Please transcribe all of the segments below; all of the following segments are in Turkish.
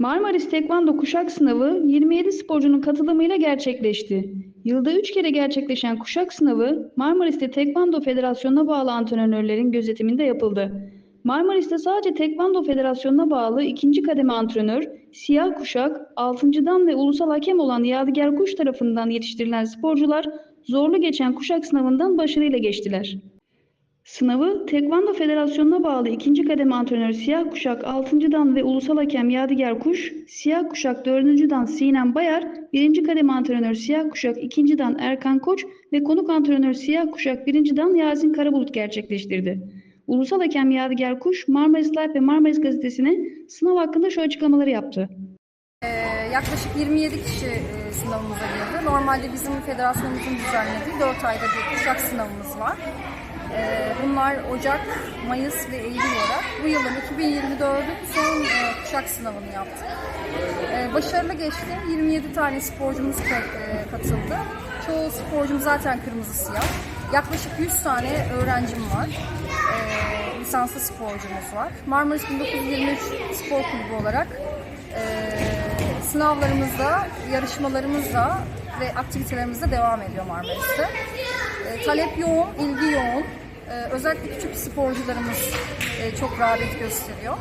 Marmaris Tekvando Kuşak Sınavı 27 sporcunun katılımıyla gerçekleşti. Yılda 3 kere gerçekleşen kuşak sınavı Marmaris'te Tekvando Federasyonu'na bağlı antrenörlerin gözetiminde yapıldı. Marmaris'te sadece Tekvando Federasyonu'na bağlı ikinci kademe antrenör, siyah kuşak, 6.dan ve ulusal hakem olan Yadigar Kuş tarafından yetiştirilen sporcular zorlu geçen kuşak sınavından başarıyla geçtiler. Sınavı Tekvando Federasyonu'na bağlı ikinci kademe antrenör Siyah Kuşak 6. Dan ve Ulusal Hakem Yadigar Kuş, Siyah Kuşak 4. Dan Sinem Bayar, 1. kademe antrenör Siyah Kuşak 2. Dan Erkan Koç ve konuk antrenör Siyah Kuşak 1. Dan Yasin Karabulut gerçekleştirdi. Ulusal Hakem Yadigar Kuş, Marmaris Live ve Marmaris Gazetesi'ne sınav hakkında şu açıklamaları yaptı. Ee, yaklaşık 27 kişi e, sınavımıza girdi. Normalde bizim federasyonumuzun düzenlediği 4 ayda bir kuşak sınavımız var. Ee, bunlar Ocak, Mayıs ve Eylül olarak. Bu yılın 2024'ün son e, kuşak sınavını yaptık. Ee, başarılı geçti. 27 tane sporcumuz e, katıldı. Çoğu sporcum zaten kırmızı siyah. Yaklaşık 100 tane öğrencim var. Ee, lisanslı sporcumuz var. Marmaris 1923 Spor Kulübü olarak e, sınavlarımızda, yarışmalarımızda ve aktivitelerimizde devam ediyor Marmaris'te. Talep yoğun, ilgi yoğun. E, özellikle küçük sporcularımız e, çok rağbet gösteriyor.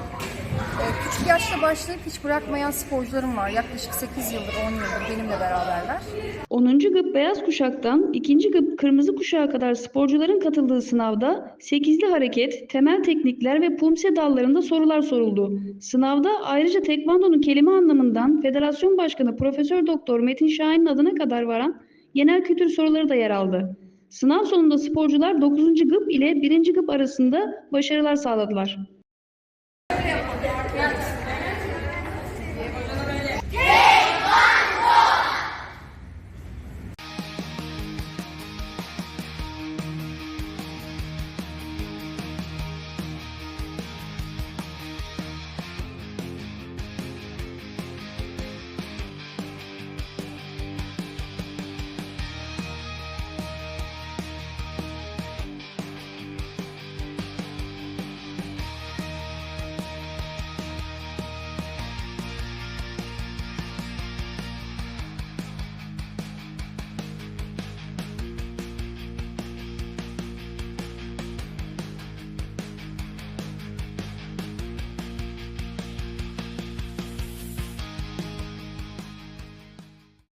E, küçük yaşta başlayıp hiç bırakmayan sporcularım var. Yaklaşık 8 yıldır, 10 yıldır benimle beraberler. 10. Gıp Beyaz Kuşak'tan 2. Gıp Kırmızı Kuşak'a kadar sporcuların katıldığı sınavda 8'li hareket, temel teknikler ve pumse dallarında sorular soruldu. Sınavda ayrıca tekvandonun kelime anlamından Federasyon Başkanı Profesör Doktor Metin Şahin'in adına kadar varan genel kültür soruları da yer aldı. Sınav sonunda sporcular 9. Gıp ile 1. Gıp arasında başarılar sağladılar.